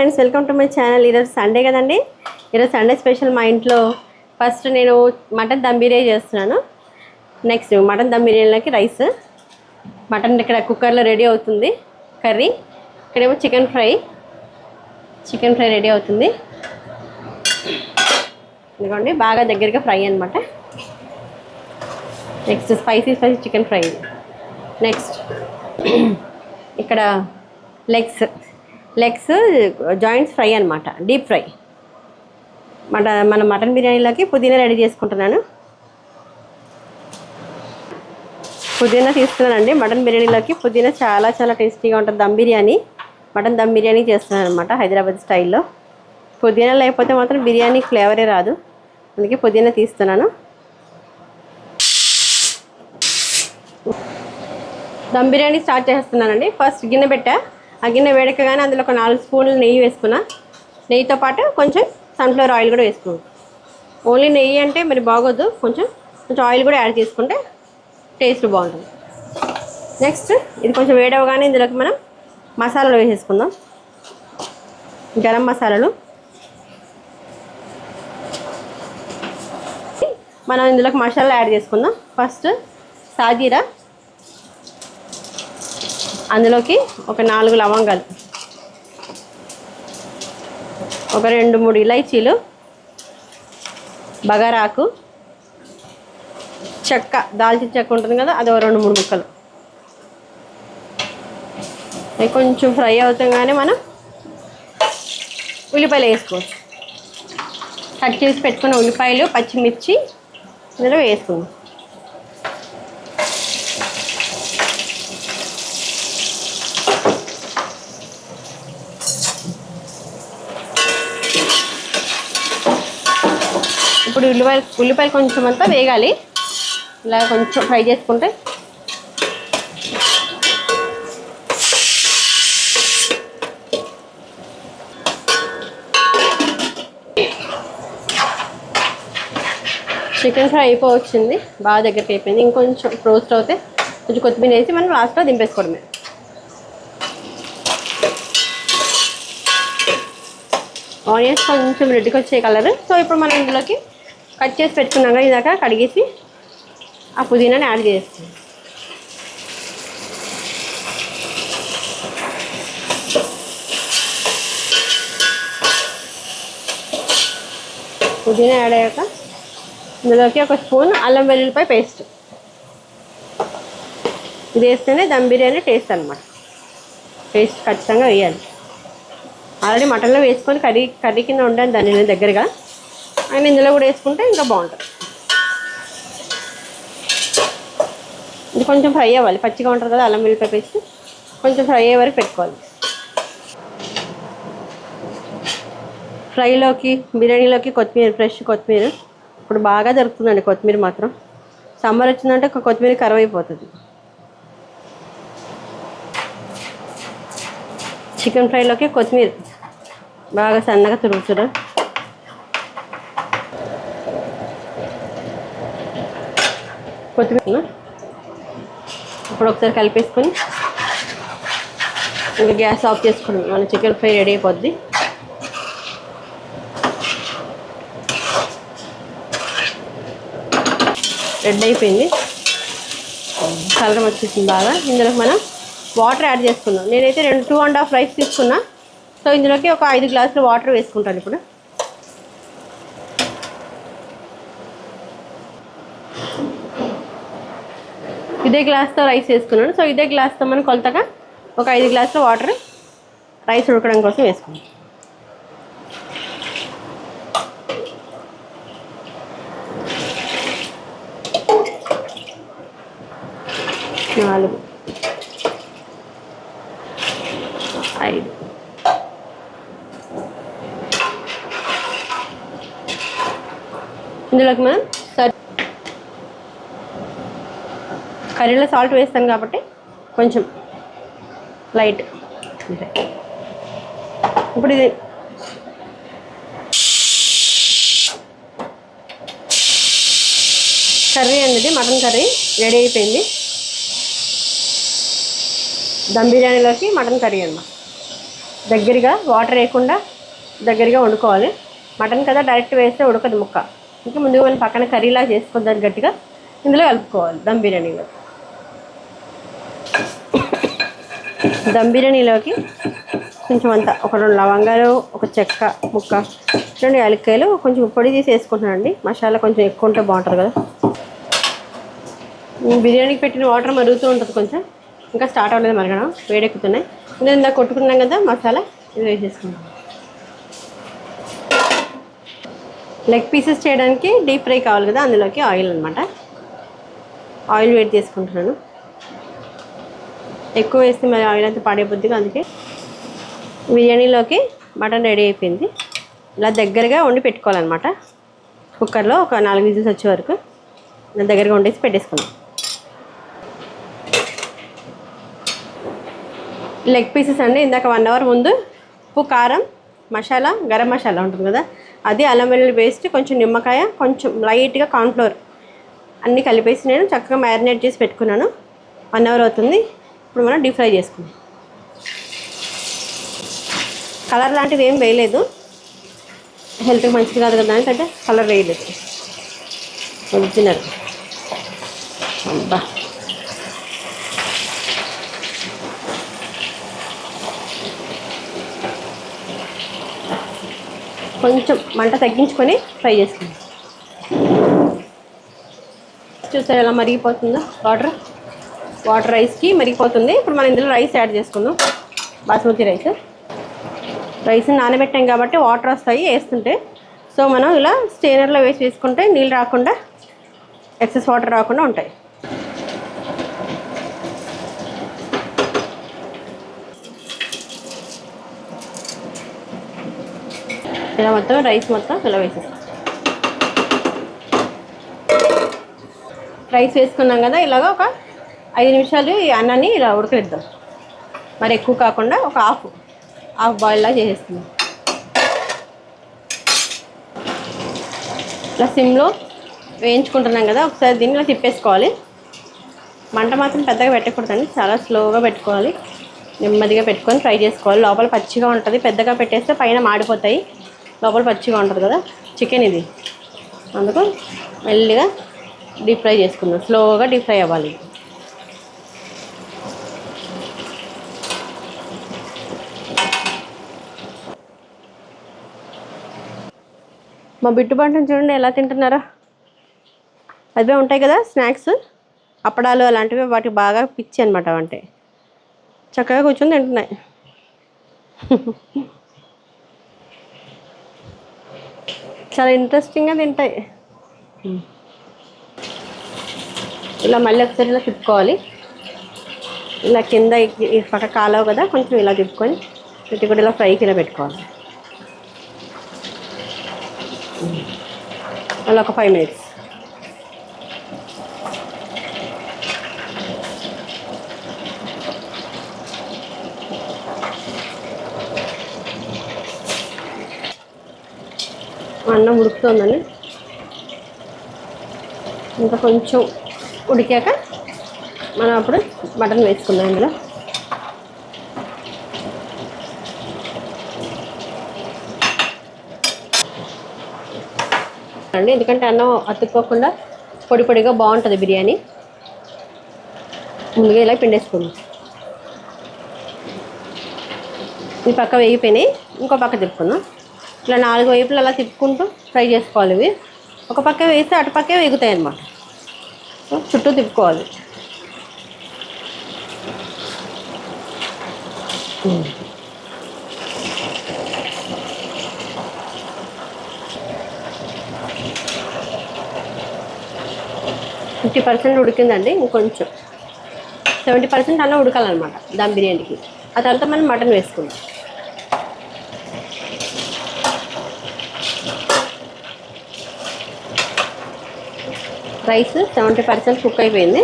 Friends welcome to my channel. ఈరోజు Sunday కదండి. ఈరోజు సండే స్పెషల్ మా ఇంట్లో ఫస్ట్ నేను మటన్ దమ్ బిర్యానీ చేస్తున్నాను. నెక్స్ట్ మటన్ దమ్ బిర్యానీలోకి రైస్. మటన్ ఇక్కడ కుక్కర్లో రెడీ అవుతుంది కర్రీ. ఇక్కడేమో chicken fry. Chicken fry ready అవుతుంది. ఇదిగోండి బాగా దగ్గరగా ఫ్రై అనమాట next spicy spicy chicken fry. Next ఇక్కడ లెగ్స్. లెగ్స్ జాయింట్స్ ఫ్రై అనమాట డీప్ ఫ్రై. మట మన మటన్ బిర్యానీలోకి పుదీనా రెడీ చేసుకుంటున్నాను. పుదీనా తీసుకున్నానండి. మటన్ బిర్యానీలోకి పుదీనా చాలా చాలా టేస్టీగా ఉంటుంది. దమ్ బిర్యానీ. మటన్ దమ్ బిర్యానీ చేస్తున్నాను అనమాట హైదరాబాద్ స్టైల్లో. పుదీనా లేకపోతే మాత్రం బిర్యానీ ఫ్లేవరే రాదు. అందుకే పుదీనా తీస్తున్నాను. దమ్ బిర్యానీ స్టార్ట్ చేస్తున్నానండి. ఫస్ట్ గిన్నె పెట్టా. ఆ వేడకగానే అందులో ఒక నాలుగు స్పూన్లు నెయ్యి వేసుకున్నా. నెయ్యితో పాటు కొంచెం సన్ఫ్లవర్ ఆయిల్ కూడా వేసుకున్నాను ఓన్లీ నెయ్యి అంటే మరి బాగోదు. కొంచెం కొంచెం ఆయిల్ కూడా యాడ్ చేసుకుంటే టేస్ట్ బాగుంటుంది. నెక్స్ట్ ఇది కొంచెం వేడవగానే ఇందులోకి మనం మసాలాలు వేసేసుకుందాం. గరం మసాలాలు. మనం ఇందులోకి మసాలా యాడ్ చేసుకుందాం. ఫస్ట్ సాజీరా అందులోకి ఒక నాలుగు లవంగాలు. ఒక రెండు మూడు ఇలైచీలు బగారాకు చెక్క దాల్చిన చెక్క ఉంటుంది కదా అది ఒక రెండు మూడు ముక్కలు. కొంచెం ఫ్రై అవుతాగానే మనం ఉల్లిపాయలు వేసుకోవచ్చు. కట్ చేసి పెట్టుకున్న ఉల్లిపాయలు పచ్చిమిర్చి ఇందులో వేసుకుందాం ఇప్పుడు ఉల్లిపాయలు ఉల్లిపాయలు కొంచెం అంతా వేగాలి. ఇలా కొంచెం ఫ్రై చేసుకుంటే. చికెన్ ఫ్రై అయిపోవచ్చింది. బాగా దగ్గరికి అయిపోయింది. ఇంకొంచెం రోస్ట్ అవుతే కొంచెం కొత్తిమీర వేసి మనం లాస్ట్లో దింపేసుకోవడమే. ఆనియన్స్ కొంచెం రెడ్గా వచ్చే కలర్ సో ఇప్పుడు మనం ఇందులోకి కట్ చేసి పెట్టుకున్నాం కదా ఇందాక కడిగేసి ఆ పుదీనాని యాడ్ చేస్తాం. పుదీనా యాడ్ అయ్యాక ఇందులోకి ఒక స్పూన్ అల్లం వెల్లుల్లిపాయ పేస్ట్. ఇది వేస్తేనే దమ్ బిర్యానీ టేస్ట్ అనమాట పేస్ట్ ఖచ్చితంగా వేయాలి. ఆల్రెడీ మటన్లో వేసుకొని కర్రీ కర్రీ కింద ఉండాలి దాన్ని నేను దగ్గరగా అండ్ ఇందులో కూడా వేసుకుంటే ఇంకా బాగుంటుంది. ఇది కొంచెం ఫ్రై అవ్వాలి. పచ్చిగా ఉంటుంది కదా అల్లం వెల్లిపాయ పేస్ట్. కొంచెం ఫ్రై అయ్యే వరకు పెట్టుకోవాలి. ఫ్రైలోకి బిర్యానీలోకి కొత్తిమీర ఫ్రెష్ కొత్తిమీర. ఇప్పుడు బాగా దొరుకుతుందండి కొత్తిమీర మాత్రం. సమ్మర్ వచ్చిందంటే ఒక కొత్తిమీర కరవ్ అయిపోతుంది చికెన్ ఫ్రైలోకి కొత్తిమీర. బాగా సన్నగా తురుగుతురు కొత్తిమీర ఇప్పుడు ఒకసారి కలిపేసుకొని ఇంకా గ్యాస్ ఆఫ్ చేసుకుని మన చికెన్ ఫ్రై రెడీ అయిపోద్ది. రెడ్ అయిపోయింది. కలర్ వచ్చేసింది బాగా. ఇందులోకి మనం వాటర్ యాడ్ చేసుకుందాం. నేనైతే రెండు టూ అండ్ హాఫ్ రైస్ తీసుకున్నా. సో ఇందులోకి ఒక ఐదు గ్లాసులు వాటర్ వేసుకుంటాను ఇప్పుడు. ఇదే గ్లాస్తో రైస్ వేసుకున్నాను. సో ఇదే గ్లాస్తో మనం కొలతగా ఒక ఐదు గ్లాసుల వాటర్ రైస్ ఉడకడం కోసం వేసుకున్నాం నాలుగు ఐదు ఇందులోకి మనం కర్రీలో సాల్ట్ వేస్తాను కాబట్టి కొంచెం లైట్. అంతే. ఇప్పుడు ఇది కర్రీ అనేది మటన్ కర్రీ రెడీ అయిపోయింది. దమ్ బిర్యానీలోకి మటన్ కర్రీ అన్నమాట. దగ్గరగా వాటర్ వేయకుండా దగ్గరగా వండుకోవాలి. మటన్ కదా డైరెక్ట్ వేస్తే ఉడకదు ముక్క. ఇంకా ముందుగా మనం పక్కన కర్రీలా చేసుకుందాం గట్టిగా ఇందులో కలుపుకోవాలి దమ్ బిర్యానీలో. దమ్ బిర్యానీలోకి కొంచెం అంత ఒక రెండు లవంగాలు ఒక చెక్క ముక్క రెండు యాలక్కాయలు కొంచెం పొడి తీసి వేసుకుంటున్నానండి మసాలా కొంచెం ఎక్కువ ఉంటే బాగుంటుంది కదా. బిర్యానీకి పెట్టిన వాటర్ మరుగుతూ ఉంటుంది కొంచెం. ఇంకా స్టార్ట్ అవ్వలేదు మరగడం. వేడెక్కుతున్నాయి. ఇంకా ఇందాక కొట్టుకున్నాం కదా మసాలా ఇది వేసేసుకుంటాం లెగ్ పీసెస్ చేయడానికి డీప్ ఫ్రై కావాలి కదా అందులోకి ఆయిల్ అనమాట ఆయిల్ వేడి చేసుకుంటున్నాను. ఎక్కువ వేస్తే మరి ఆయిల్ అంతా పాడైపోద్దిగా అందుకే బిర్యానీలోకి మటన్ రెడీ అయిపోయింది. ఇలా దగ్గరగా వండి పెట్టుకోవాలన్నమాట. కుక్కర్లో ఒక నాలుగు విజిల్స్ వచ్చే వరకు ఇలా దగ్గరగా వండేసి పెట్టేసుకున్నాం లెగ్ పీసెస్ అండి ఇందాక వన్ అవర్ ముందు ఉప్పు కారం మసాలా గరం మసాలా ఉంటుంది కదా? అది అల్లం వెల్లుల్లి పేస్ట్ కొంచెం నిమ్మకాయ కొంచెం లైట్గా కార్న్ఫ్లోర్ అన్నీ కలిపేసి నేను చక్కగా మ్యారినేట్ చేసి పెట్టుకున్నాను. వన్ అవర్ అవుతుంది. ఇప్పుడు మనం డీప్ ఫ్రై చేసుకుందాం. కలర్ లాంటిది ఏం వేయలేదు. హెల్త్కి మంచిది కాదు కదా అంటే కలర్ వేయలేదు. ఒరిజినల్. అబ్బా. కొంచెం మంట తగ్గించుకొని ఫ్రై చేసుకుందాం. చూసారు ఎలా మరిగిపోతుందో వాటర్ వాటర్ రైస్కి మరిగిపోతుంది. ఇప్పుడు మనం ఇందులో రైస్ యాడ్ చేసుకుందాం. బాస్మతి రైస్. రైస్ నానబెట్టాం కాబట్టి వాటర్ వస్తాయి వేస్తుంటే. సో మనం ఇలా స్టెయినర్లో వేసి వేసుకుంటే నీళ్ళు రాకుండా ఎక్సెస్ వాటర్ రాకుండా ఉంటాయి. ఇలా మొత్తం రైస్ మొత్తం ఇలా వేసేస్తాం. రైస్ వేసుకున్నాం కదా ఇలాగ ఒక ఐదు నిమిషాలు ఈ అన్నాన్ని ఇలా ఉడకనిద్దాం. మరి ఎక్కువ కాకుండా ఒక హాఫ్ హాఫ్ బాయిల్లా చేసేస్తుంది ఇలా సిమ్లో వేయించుకుంటున్నాం కదా ఒకసారి దీన్ని ఇలా తిప్పేసుకోవాలి. మంట మాత్రం పెద్దగా పెట్టకూడదండి చాలా స్లోగా పెట్టుకోవాలి. నెమ్మదిగా పెట్టుకొని ఫ్రై చేసుకోవాలి. లోపల పచ్చిగా ఉంటుంది పెద్దగా పెట్టేస్తే పైన మాడిపోతాయి. లోపల పచ్చిగా ఉంటుంది కదా చికెన్ ఇది. అందుకు మెల్లిగా డీప్ ఫ్రై చేసుకుందాం. స్లోగా డీప్ ఫ్రై అవ్వాలి. మా బిట్టు చూడండి ఎలా తింటున్నారో? అవే ఉంటాయి కదా స్నాక్స్? అప్పడాలు అలాంటివి వాటికి బాగా పిచ్చి అనమాట అంటే చక్కగా కూర్చొని తింటున్నాయి. చాలా ఇంట్రెస్టింగ్గా తింటాయి. ఇలా మళ్ళీ ఒకసారి ఇలా తిప్పుకోవాలి. ఇలా కింద ఈ- పక్క కాలవు కదా కొంచెం ఇలా తిప్పుకొని ఇటు కూడా ఇలా ఫ్రై కింద పెట్టుకోవాలి. అలా ఒక ఫైవ్ మినిట్స్ అన్నం ఉడుకుతుందండి ఇంకా కొంచెం ఉడికాక మనం అప్పుడు మటన్ వేసుకుందాం ఇందులో. అండి ఎందుకంటే అన్నం అతుక్కోకుండా పొడి పొడిగా బాగుంటుంది బిర్యానీ. ముందుగా ఇలా పిండేసుకుందాం. ఈ పక్క వేగిపోయినాయి. ఇంకో పక్క తిప్పుకుందాం. ఇట్లా నాలుగు వైపులు అలా తిప్పుకుంటూ ఫ్రై చేసుకోవాలి ఇవి. ఒక పక్క వేస్తే అటు పక్కే వేగుతాయి అన్నమాట. చుట్టూ తిప్పుకోవాలి. ఫిఫ్టీ పర్సెంట్ ఉడికిందండి ఇంకొంచెం. సెవెంటీ పర్సెంట్ అన్న ఉడకాలన్నమాట దమ్ బిర్యానీకి. ఆ తర్వాత మనం మటన్ వేసుకుందాం. రైస్ సెవెంటీ పర్సెంట్ కుక్ అయిపోయింది.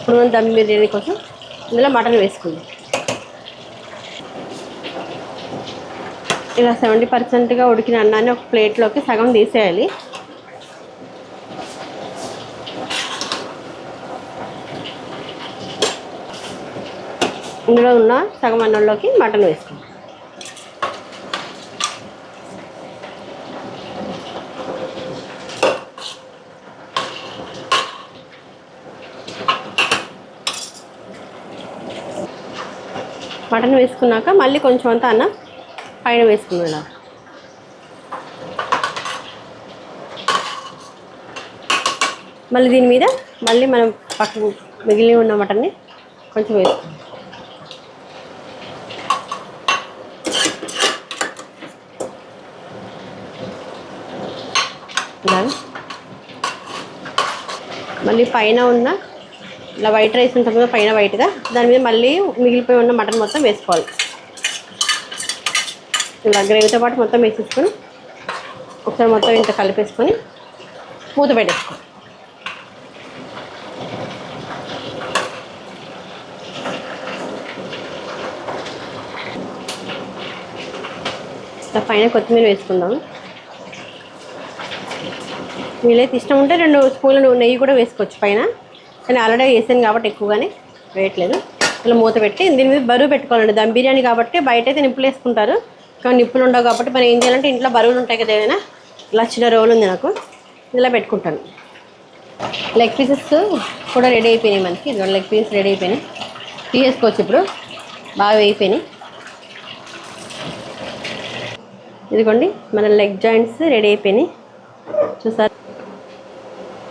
ఇప్పుడు మనం దమ్ బిర్యానీ కోసం ఇందులో మటన్ వేసుకుందాం. ఇలా సెవెంటీ పర్సెంట్గా ఉడికిన అన్నాన్ని ఒక ప్లేట్లోకి సగం తీసేయాలి. ఇందులో ఉన్న సగం అన్నంలోకి మటన్ వేసుకుంటాం మటన్ వేసుకున్నాక మళ్ళీ కొంచెం అంత అన్న పైన వేసుకున్నాను మళ్ళీ దీని మీద మళ్ళీ మనం పక్కకు మిగిలి ఉన్న మటన్ని కొంచెం వేసుకుందాం. మళ్ళీ పైన ఉన్న ఇలా వైట్ రైస్ ఉంటుంది కదా పైన వైట్గా దాని మీద మళ్ళీ మిగిలిపోయి ఉన్న మటన్ మొత్తం వేసుకోవాలి. ఇలా గ్రేవీతో పాటు మొత్తం వేసేసుకొని ఒకసారి మొత్తం ఇంత కలిపేసుకొని మూత పెట్టేసుకో. ఇలా పైన కొత్తిమీర వేసుకుందాము వీలైతే ఇష్టం ఉంటే రెండు స్పూన్లు నెయ్యి కూడా వేసుకోవచ్చు పైన. కానీ ఆల్రెడీ వేసాను కాబట్టి ఎక్కువగానే వేయట్లేదు. ఇలా మూత పెట్టి దీని మీద బరువు పెట్టుకోవాలండి. దమ్ బిర్యానీ కాబట్టి బయట అయితే నిప్పులు వేసుకుంటారు. కానీ నిప్పులు ఉండవు కాబట్టి మనం ఏం చేయాలంటే ఇంట్లో బరువులు ఉంటాయి కదా ఏదైనా ఇలా చిన్న రోలు ఉంది నాకు ఇలా పెట్టుకుంటాను. లెగ్ పీసెస్ కూడా రెడీ అయిపోయినాయి మనకి. ఇది లెగ్ పీసెస్ రెడీ అయిపోయినాయి. తీసేసుకోవచ్చు ఇప్పుడు. బాగా వేయిపోయినాయి. ఇదిగోండి మన లెగ్ జాయింట్స్ రెడీ అయిపోయినాయి. చూసారు?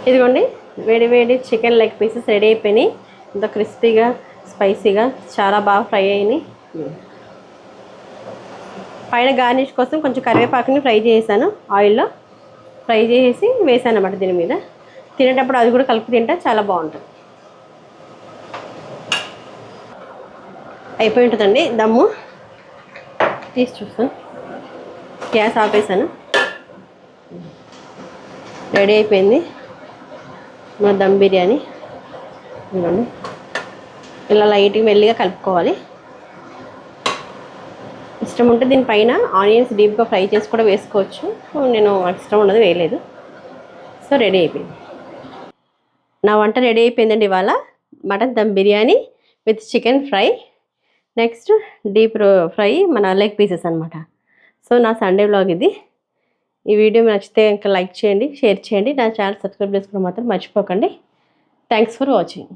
ఇదిగోండి వేడి వేడి చికెన్ లెగ్ పీసెస్ రెడీ అయిపోయినాయి. ఇంత క్రిస్పీగా స్పైసీగా చాలా బాగా ఫ్రై అయినాయి. పైన గార్నిష్ కోసం కొంచెం కరివేపాకుని ఫ్రై చేసాను ఆయిల్లో ఫ్రై చేసి వేసాను అన్నమాట దీని మీద. తినేటప్పుడు అది కూడా కలిపి తింటే చాలా బాగుంటుంది. అయిపోయి ఉంటుందండి దమ్ము. తీసి చూస్తాను. గ్యాస్ ఆపేసాను రెడీ అయిపోయింది. మా దమ్ బిర్యానీ. ఇవ్వండి ఇలా లైట్గా మెల్లిగా కలుపుకోవాలి. ఇష్టం ఉంటే దీనిపైన ఆనియన్స్ డీప్గా ఫ్రై చేసి కూడా వేసుకోవచ్చు. నేను ఇష్టం ఉండదు వేయలేదు. సో రెడీ అయిపోయింది. నా వంట రెడీ అయిపోయిందండి ఇవాళ. Mutton dum biryani with chicken fry. Next deep fry మన లెగ్ పీసెస్ అనమాట సో నా సండే బ్లాగ్ ఇది. ఈ వీడియో నచ్చితే ఇంకా లైక్ చేయండి షేర్ చేయండి. నా ఛానల్ సబ్స్క్రైబ్ చేసుకోవడం మాత్రం మర్చిపోకండి. Thanks for watching